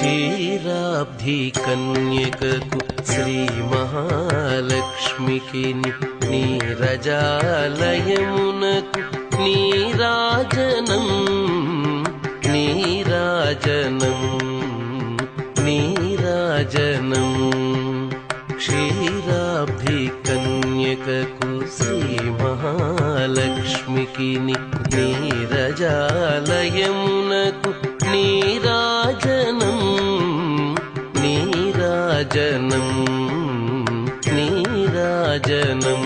क्षीराब्धिकन्यकु श्रीमहालक्ष्मिकि नीरजालयमुनकु नीराजनम् नीराजनम् नीराजनम् क्षीराब्धिकन्यकु कुश्री नीरजालयमुन രാജനം നീ രാജനം.